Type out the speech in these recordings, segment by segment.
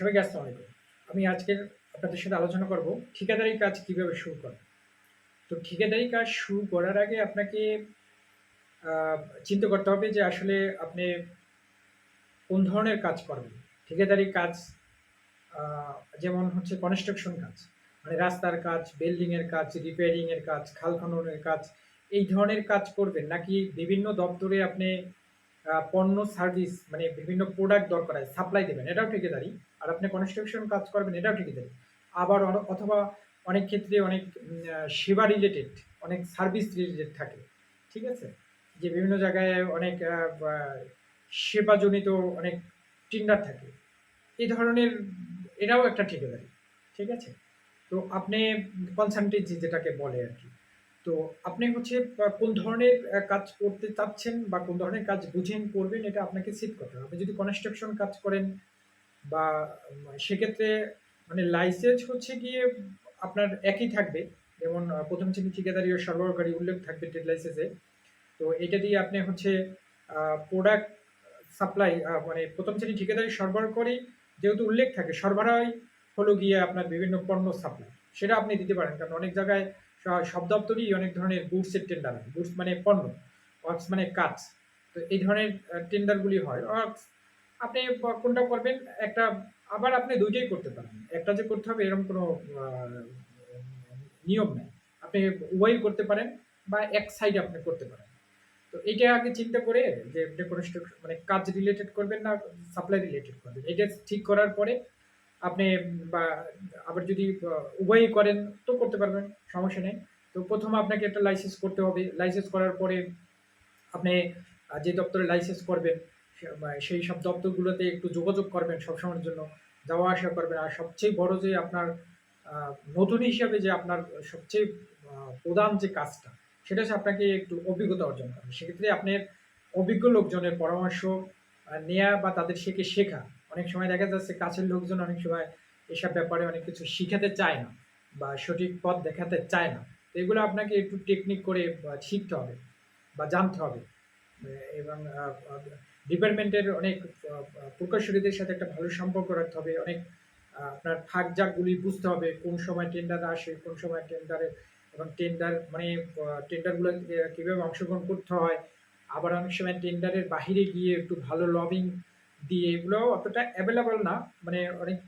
সবাইকে আসসালামু আলাইকুম। আমি আজকের আপনাদের সাথে আলোচনা করব ঠিকাদারি কাজ কীভাবে শুরু করা। তো ঠিকাদারি কাজ শুরু করার আগে আপনাকে চিন্তা করতে হবে যে আসলে আপনি কোন ধরনের কাজ করবেন। ঠিকাদারি কাজ যেমন হচ্ছে কনস্ট্রাকশন কাজ মানে রাস্তার কাজ বিল্ডিংয়ের কাজ রিপেয়ারিংয়ের কাজ, খাল খননের কাজ, এই ধরনের কাজ করবেন নাকি বিভিন্ন দপ্তরে আপনি পণ্য সার্ভিস মানে বিভিন্ন প্রোডাক্ট দরকার হয় সাপ্লাই দেবেন, এটাও ঠিকাদারি। আর আপনি কনস্ট্রাকশন কাজ করবেন, এটাও ঠিকাদারি আবার অথবা অনেক ক্ষেত্রে অনেক সেবা রিলেটেড অনেক সার্ভিস রিলেটেড থাকে। ঠিক আছে? যে বিভিন্ন জায়গায় অনেক সেবাজনিত অনেক টেন্ডার থাকে। এই ধরনের, এরাও একটা ঠিকাদারি ঠিক আছে? তো আপনি কনসালটেন্সি যেটাকে বলে আর কি। তো আপনি হচ্ছে কোন ধরনের কাজ করতে চাচ্ছেন বা কোন ধরনের কাজ বুঝেন, করবেন, এটা আপনাকে সিট করতে হবে। আপনি যদি কনস্ট্রাকশন কাজ করেন বা সেক্ষেত্রে মানে লাইসেন্স হচ্ছে গিয়ে আপনার একই থাকবে। যেমন প্রথম শ্রেণি ঠিকাদারি ও সরবরাহকারী উল্লেখ থাকবে ট্রেড লাইসেন্সে তো এটা দিয়ে আপনি হচ্ছে প্রোডাক্ট সাপ্লাই মানে প্রথম শ্রেণি ঠিকাদারি সরবরাহকারী যেহেতু উল্লেখ থাকে সরবরাহ হলো গিয়ে আপনার বিভিন্ন পণ্য সাপ্লাই সেটা আপনি দিতে পারেন, কারণ অনেক জায়গায় সব দপ্তরই অনেক ধরনের গুডসের টেন্ডার হয়। গুডস মানে পণ্য ওয়ার্কস মানে কাজ। তো এই ধরনের টেন্ডারগুলি হয়। ওয়ার্কস আপনি কোনটা করবেন? একটা, আবার আপনি দুইটাই করতে পারেন। একটা যে করতে হবে, এরকম কোনো নিয়ম নেই। আপনি উভয়ই করতে পারেন বা এক সাইডে আপনি করতে পারেন। তো এটা আগে চিন্তা করে যে কনস্ট্রাকশন মানে কাজ রিলেটেড করবেন না সাপ্লাই রিলেটেড করবেন? এটা ঠিক করার পরে আপনি, বা আবার যদি উভয়ই করেন, তো করতে পারবেন, সমস্যা নেই। তো প্রথম আপনাকে একটা লাইসেন্স করতে হবে। লাইসেন্স করার পরে আপনি যে দপ্তরে লাইসেন্স করবেন সেই সব দপ্তরগুলোতে একটু যোগাযোগ করবেন সবসময়ের জন্য। যাওয়া আসা করবেন। আর সবচেয়ে বড় যে আপনার নতুন হিসাবে যে আপনার সবচেয়ে প্রধান যে কাজটা, সেটা হচ্ছে আপনাকে একটু অভিজ্ঞতা অর্জন করবে। সেক্ষেত্রে আপনার অভিজ্ঞ লোকজনের পরামর্শ নেয়া বা তাদের শেখে শেখা। অনেক সময় দেখা যাচ্ছে কাছের লোকজন অনেক সময় এসব ব্যাপারে অনেক কিছু শিখাতে চায় না বা সঠিক পথ দেখাতে চায় না। তো এগুলো আপনাকে একটু টেকনিক করে শিখতে হবে বা জানতে হবে। এবং ডিপার্টমেন্টের অনেক প্রকৌশলীদের সাথে একটা ভালো সম্পর্ক রাখতে হবে। অনেক আপনার ফাঁক জাকগুলি বুঝতে হবে কোন সময় টেন্ডার আসে, কোন সময় টেন্ডারে এবং টেন্ডার মানে টেন্ডারগুলো কীভাবে অংশগ্রহণ করতে হয়। আবার অনেক সময় টেন্ডারের বাহিরে গিয়ে একটু ভালো লবিং দিয়ে এগুলো অতটা অ্যাভেলেবল না মানে অনেক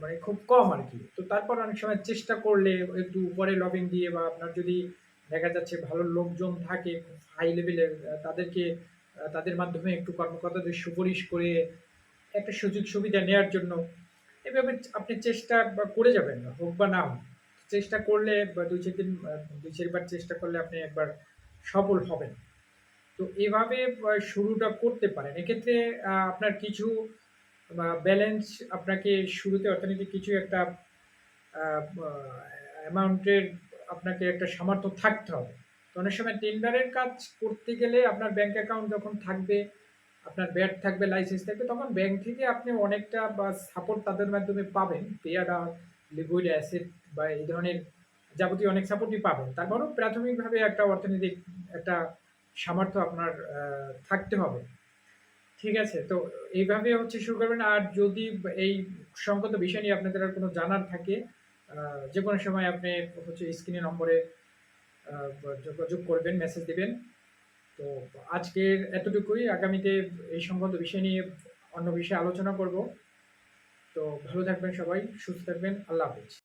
মানে খুব কম আর কি। তো তারপর অনেক সময় চেষ্টা করলে একটু উপরে লবিং দিয়ে বা আপনার যদি দেখা যাচ্ছে ভালো লোকজন থাকে হাই লেভেলের তাদেরকে তাদের মাধ্যমে একটু কর্মকর্তাদের সুপারিশ করে একটা সুযোগ সুবিধা নেওয়ার জন্য এভাবে আপনি চেষ্টা করে যাবেন, হোক বা না হোক। চেষ্টা করলে বা দুই চার দিন দুই চারবার চেষ্টা করলে আপনি একবার সফল হবেন। তো এভাবে শুরুটা করতে পারেন। এক্ষেত্রে আপনার কিছু ব্যালেন্স আপনাকে শুরুতে অর্থনীতি কিছু একটা অ্যামাউন্টের আপনাকে একটা সামর্থ্য থাকতে হবে। তো অনেক সময় টেন্ডারের কাজ করতে গেলে আপনার ব্যাংক অ্যাকাউন্ট যখন থাকবে, আপনার ব্যাট থাকবে লাইসেন্স থাকবে, তখন ব্যাংক থেকে আপনি অনেকটা বা সাপোর্ট তাদের মাধ্যমে পাবেন। পেয়ারা লিকুইড অ্যাসেট বা এই ধরনের যাবতীয় অনেক সাপোর্টই পাবেন। তারপরেও প্রাথমিকভাবে একটা অর্থনৈতিক একটা সামর্থ্য আপনার থাকতে হবে। ঠিক আছে? তো এইভাবে হচ্ছে শুরু করবেন। আর যদি এই সংক্রান্ত বিষয় নিয়ে আপনাদের আর কোনো জানার থাকে যে কোনো সময় আপনি হচ্ছে স্ক্রিনে নম্বরে যোগাযোগ করবেন মেসেজ দেবেন। তো আজকের এতটুকুই। আগামীতে এই সংক্রান্ত বিষয় নিয়ে অন্য বিষয়ে আলোচনা করব। তো ভালো থাকবেন সবাই, সুস্থ থাকবেন। আল্লাহ হাফিজ।